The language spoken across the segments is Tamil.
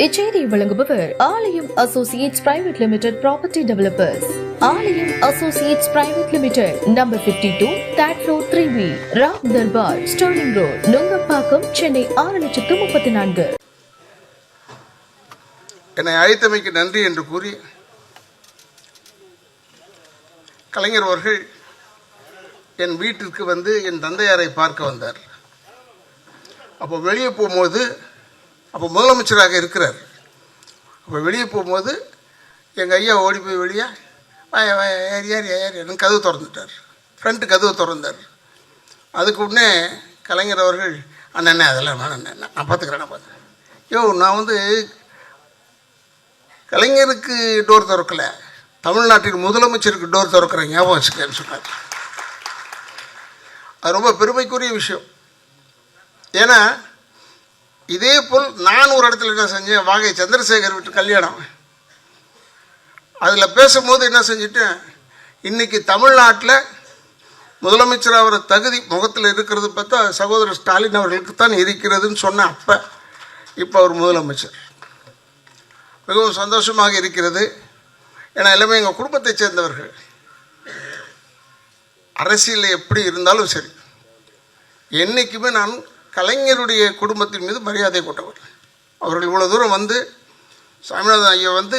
இச்செய்தியை வழங்குபவர் Alayam associates private limited property developers. Alayam associates private limited number 52 two that road three B Ram Darbar Sterling road Nungambakkam Chennai ஆறு லட்சத்து முப்பத்தி நான்கு. என்னை அழைத்தமைக்கு நன்றி என்று கூறி கலைஞர் அவர்கள் என் வீட்டிற்கு வந்து என் தந்தையாரை பார்க்க வந்தார். அப்போ வெளியே போகும்போது அப்போ முதலமைச்சராக இருக்கிறார். அப்போ வெளியே போகும்போது எங்கள் ஐயா ஓடி போய் வெளியே வாய வாய ஏறி ஏறி ஏறி எனக்கு கதவு திறந்துட்டார். ஃப்ரண்ட்டு கதவு திறந்தார். அதுக்கு உடனே கலைஞர் அவர்கள் அண்ணண்ணே அதெல்லாம் வேணாம் அண்ணே, நான் பார்த்துக்கிறேன் நான் பார்த்துக்கிறேன் யோ நான் வந்து கலைஞருக்கு டோர் திறக்கல தமிழ்நாட்டின் முதலமைச்சருக்கு டோர் திறக்கிறேன் ஞாபகம் வச்சுக்கன்னு சொன்னார். அது ரொம்ப பெருமைக்குரிய விஷயம். ஏன்னா இதே போல் நான் ஒரு இடத்துல என்ன செஞ்சேன்? வாகை சந்திரசேகர் விட்டு கல்யாணம். அதில் பேசும்போது என்ன செஞ்சுட்டேன்? இன்னைக்கு தமிழ்நாட்டில் முதலமைச்சர் அவர் தகுதி முகத்தில் இருக்கிறது பார்த்தா சகோதரர் ஸ்டாலின் அவர்களுக்கு தான் இருக்கிறதுன்னு சொன்ன அப்போ இப்போ அவர் முதலமைச்சர். மிகவும் சந்தோஷமாக இருக்கிறது. ஏன்னா எல்லாமே எங்கள் குடும்பத்தைச் சேர்ந்தவர்கள். அரசியலில் எப்படி இருந்தாலும் சரி. என்றைக்குமே நான் கலைஞருடைய குடும்பத்தின் மீது மரியாதை கொண்டவர். அவர்கள் இவ்வளோ தூரம் வந்து சாமிநாதன் ஐயா வந்து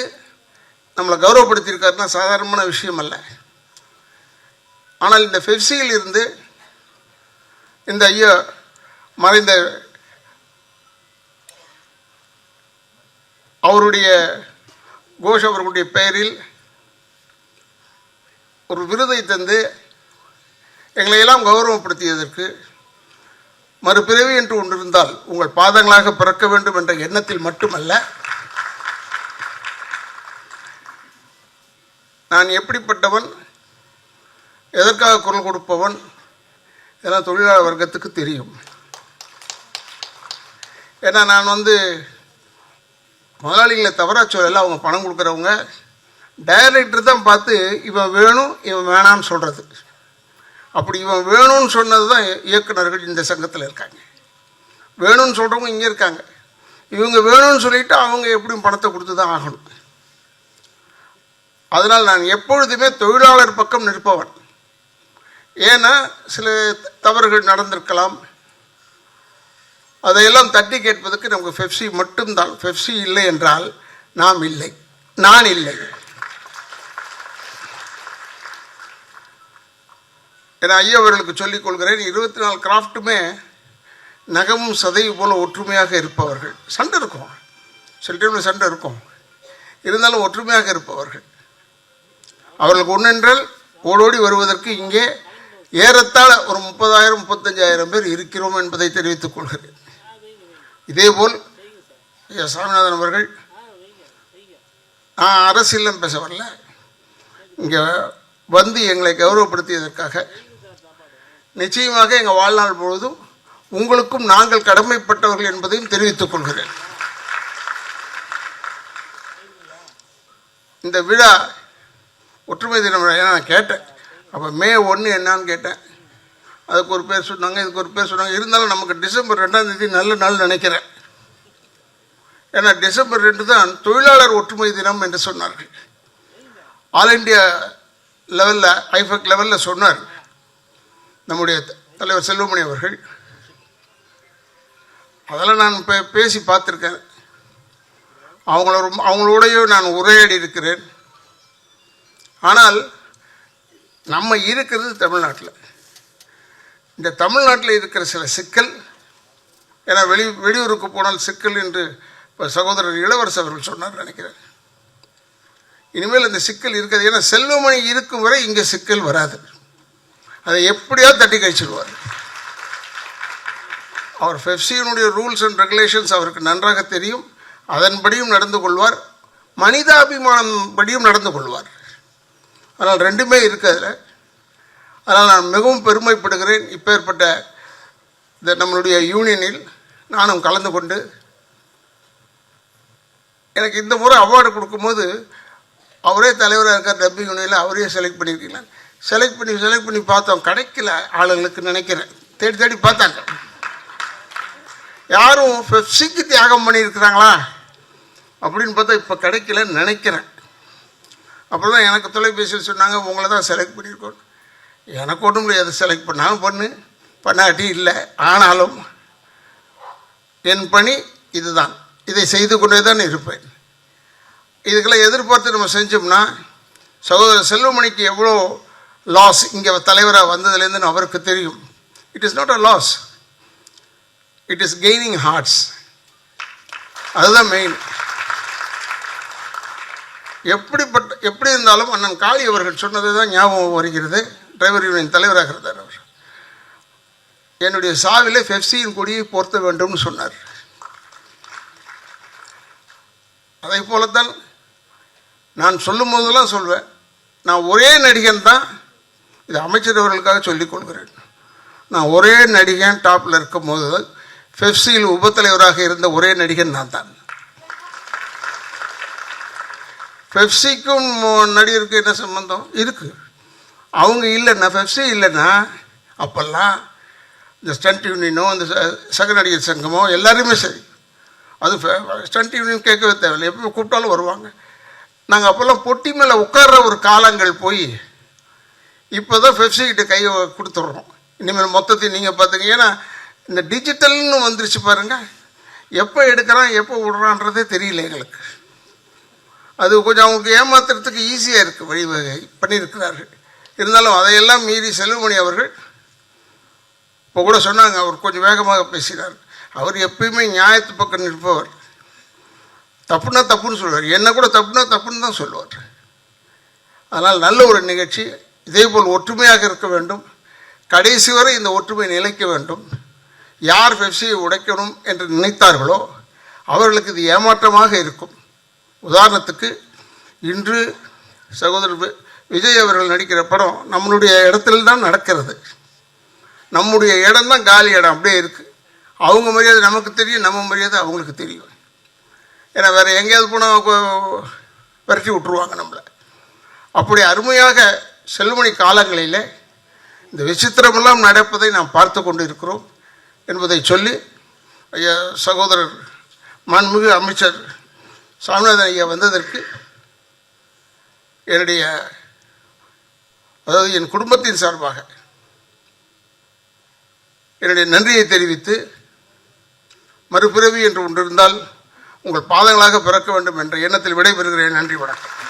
நம்மளை கௌரவப்படுத்தியிருக்காருன்னா சாதாரணமான விஷயம் அல்ல ஆனால் இந்த ஃபெப்சியில் இருந்து இந்த ஐயா மறைந்த அவருடைய கோஷ் அவர்களுடைய பெயரில் ஒரு விருதை தந்து எங்களையெல்லாம் கௌரவப்படுத்தியதற்கு மறுபிறவி என்று ஒன்று இருந்தால் உங்கள் பாதங்களாக பிறக்க வேண்டும் என்ற எண்ணத்தில் மட்டுமல்ல நான் எப்படிப்பட்டவன் எதற்காக குரல் கொடுப்பவன் இதெல்லாம் தொழிலாளர் வர்க்கத்துக்கு தெரியும். ஏன்னா நான் வந்து முதலாளிகளை தவறாக சொல்லல அவங்க பணம் கொடுக்குறவங்க டைரக்டர் தான் பார்த்து இவன் வேணும் இவன் வேணான்னு சொல்கிறது அப்படி இவன் வேணும்னு சொன்னது தான் இயக்குனர்கள் இந்த சங்கத்தில் இருக்காங்க. வேணும்னு சொல்கிறவங்க இங்கே இருக்காங்க. இவங்க வேணும்னு சொல்லிட்டு அவங்க எப்படியும் பணத்தை கொடுத்து தான் ஆகணும். அதனால் நான் எப்பொழுதுமே தொழிலாளர் பக்கம் நிற்பவன். ஏன்னா சில தவறுகள் நடந்திருக்கலாம். அதையெல்லாம் தட்டி கேட்பதற்கு நமக்கு ஃபெப்சி மட்டும்தான். ஃபெப்சி இல்லை என்றால் நாம் இல்லை. நான் இல்லை. என ஐயா அவர்களுக்கு சொல்லிக் கொள்கிறேன் இருபத்தி நாலு கிராஃப்ட்டுமே நகமும் சதையும் போல ஒற்றுமையாக இருப்பவர்கள். சண்டை இருக்கும். சில டைமில் சண்டை இருக்கும். இருந்தாலும் ஒற்றுமையாக இருப்பவர்கள். அவர்களுக்கு ஒன்றென்றால் ஓடோடி வருவதற்கு இங்கே ஏறத்தாழ ஒரு முப்பதாயிரம் முப்பத்தஞ்சாயிரம் பேர் இருக்கிறோம் என்பதை தெரிவித்துக் கொள்கிறேன். இதேபோல் ஐயா சாமிநாதன் அவர்கள் நான் அரசியலும் பேச வரல. இங்கே வந்து எங்களை கௌரவப்படுத்தியதற்காக நிச்சயமாக எங்கள் வாழ்நாள் முழுவதும் உங்களுக்கும் நாங்கள் கடமைப்பட்டவர்கள் என்பதையும் தெரிவித்துக் கொள்கிறேன். இந்த விழா ஒற்றுமை தினம் விழா. ஏன்னா நான் கேட்டேன். அப்போ மே ஒன்று என்னன்னு கேட்டேன். அதுக்கு ஒரு பேர் சொன்னாங்க இதுக்கு ஒரு பேர் சொன்னாங்க. இருந்தாலும் நமக்கு டிசம்பர் ரெண்டாம் தேதி நல்ல நாள் நினைக்கிறேன். ஏன்னா டிசம்பர் ரெண்டு தான் தொழிலாளர் ஒற்றுமை தினம் என்று சொன்னார்கள். ஆல் இண்டியா லெவலில் ஐஃபெக் லெவலில் சொன்னார் நம்முடைய தலைவர் செல்வமணி அவர்கள். அதெல்லாம் நான் பே பேசி பார்த்துருக்கேன். அவங்கள ரொம்ப அவங்களோடையோ நான் உரையாடி இருக்கிறேன். ஆனால் நம்ம இருக்கிறது தமிழ்நாட்டில். இந்த தமிழ்நாட்டில் இருக்கிற சில சிக்கல் ஏன்னா வெளி வெளியூருக்கு போனால் சிக்கல் என்று இப்போ சகோதரர் இளவரசு அவர்கள் சொன்னார் நினைக்கிறேன். இனிமேல் இந்த சிக்கல் இருக்காது. ஏன்னா செல்வமணி இருக்கும் வரை இங்கே சிக்கல் வராது. அதை எப்படியாவது தட்டி கழிச்சிடுவார் அவர் ஃபெப்சியினுடைய ரூல்ஸ் அண்ட் ரெகுலேஷன்ஸ் அவருக்கு நன்றாக தெரியும். அதன்படியும் நடந்து கொள்வார். மனிதாபிமானம் படியும் நடந்து கொள்வார். ஆனால் ரெண்டுமே இருக்கு அதில் அதனால் நான் மிகவும் பெருமைப்படுகிறேன். இப்பேற்பட்ட இந்த நம்மளுடைய யூனியனில் நானும் கலந்து கொண்டு எனக்கு இந்த முறை அவார்டு கொடுக்கும்போது அவரே தலைவராக இருக்கார். டப்பிங் யூனியனில் அவரே செலக்ட் பண்ணியிருக்கீங்களா? செலக்ட் பண்ணி செலக்ட் பண்ணி பார்த்தோம். கிடைக்கல ஆளுங்களுக்கு நினைக்கிறேன். தேடி தேடி பார்த்தாங்க. யாரும் பெப்சிக்கு தியாகம் பண்ணியிருக்கிறாங்களா? அப்படின்னு பார்த்தா இப்போ கிடைக்கலன்னு நினைக்கிறேன். அப்புறம் தான் எனக்கு தொலைபேசியில் சொன்னாங்க உங்களை தான் செலக்ட் பண்ணியிருக்கோம். எனக்கு ஒன்றும் முடியாது செலக்ட் பண்ணாலும் பண்ணு. பண்ணாட்டி இல்லை ஆனாலும். என் பணி இதுதான். இதை செய்து கொண்டே தான் இருப்பேன். இதுக்கெல்லாம் எதிர்பார்த்து நம்ம செஞ்சோம்னா சகோதர செல்வமணிக்கு எவ்வளோ லாஸ் இங்கே தலைவராக வந்ததுலேருந்து அவருக்கு தெரியும். It is not a loss it is gaining hearts அதுதான் மெயின் எப்படிப்பட்ட எப்படி இருந்தாலும் அண்ணன் காளி அவர்கள் சொன்னது தான் ஞாபகம் வருகிறது. டிரைவர் யூனியன் தலைவராக இருந்தார் அவர். என்னுடைய சாவிலே பெப்சியின் கொடியை பொருத்த வேண்டும்னு சொன்னார். அதை போலத்தான் நான் சொல்லும் போதெல்லாம் சொல்வேன். நான் ஒரே நடிகன் தான் இது அமைச்சர் அவர்களுக்காக சொல்லிக் கொள்கிறேன். நான் ஒரே நடிகன் டாப்பில் இருக்கும் போது பெப்சியில் உபத்தலைவராக இருந்த ஒரே நடிகன் நான் தான் பெப்சிக்கும் நடிகருக்கு என்ன சம்பந்தம்? இருக்குது அவங்க இல்லைன்னா பெப்சி இல்லைன்னா அப்போல்லாம் இந்த ஸ்டண்ட் யூனியனோ இந்த ச- சக நடிகர் சங்கமோ எல்லாருமே சரி. அது ஸ்டண்ட் யூனியன் கேட்கவே தேவையில்லை. எப்போ கூப்பிட்டாலும் வருவாங்க. நாங்கள் அப்போல்லாம் பொட்டி மேலே உட்கார்ற ஒரு காலங்கள் போய் இப்போ தான் கிட்ட கையை கொடுத்துட்றோம். இனிமேல் மொத்தத்தையும் நீங்கள் பார்த்துங்க ஏன்னா இந்த டிஜிட்டல்னு வந்துருச்சு பாருங்கள் எப்போ எடுக்கிறான் எப்போ விடுறான்றதே தெரியல எங்களுக்கு. அது கொஞ்சம் அவங்களுக்கு ஏமாத்துறதுக்கு ஈஸியாக இருக்குது வழிவகை பண்ணியிருக்கிறார்கள். இருந்தாலும் அதையெல்லாம் மீறி செல்வமணி அவர்கள் இப்போ கூட சொன்னாங்க அவர் கொஞ்சம் வேகமாக பேசினார். அவர் எப்பயுமே நியாயத்து பக்கம் நிற்பவர். தப்புனா தப்புன்னு சொல்லுவார் என்ன கூட தப்புனா தப்புன்னு தான் சொல்லுவார் அதனால் நல்ல ஒரு நிகழ்ச்சி. இதேபோல் ஒற்றுமையாக இருக்க வேண்டும். கடைசி வரை இந்த ஒற்றுமை நிலைக்க வேண்டும். யார் பெப்சியை உடைக்கணும் என்று நினைத்தார்களோ அவர்களுக்கு இது ஏமாற்றமாக இருக்கும். உதாரணத்துக்கு இன்று சகோதரர் விஜய் அவர்கள் நடிக்கிற படம் நம்மளுடைய இடத்துல தான் நடக்கிறது. நம்முடைய இடம் தான் காலி இடம் அப்படியே இருக்குது அவங்க மரியாதை நமக்கு தெரியும் நம்ம மரியாதை அவங்களுக்கு தெரியும். ஏன்னா வேறு எங்கேயாவது போனால் விரட்டி விட்டுருவாங்க நம்மளை. அப்படி அருமையாக செல்வமணி காலங்களிலே இந்த விசித்திரமெல்லாம் நடப்பதை நாம் பார்த்து கொண்டு இருக்கிறோம் என்பதை சொல்லி ஐயா சகோதரர் மாண்புமிகு அமைச்சர் சாமிநாதன் ஐயா வந்ததற்கு என்னுடைய அதாவது என் குடும்பத்தின் சார்பாக என்னுடைய நன்றியை தெரிவித்து மறுபிறவி என்று ஒன்று இருந்தால் உங்கள் பாதங்களாக பிறக்க வேண்டும் என்ற எண்ணத்தில் விடைபெறுகிறேன். நன்றி வணக்கம்.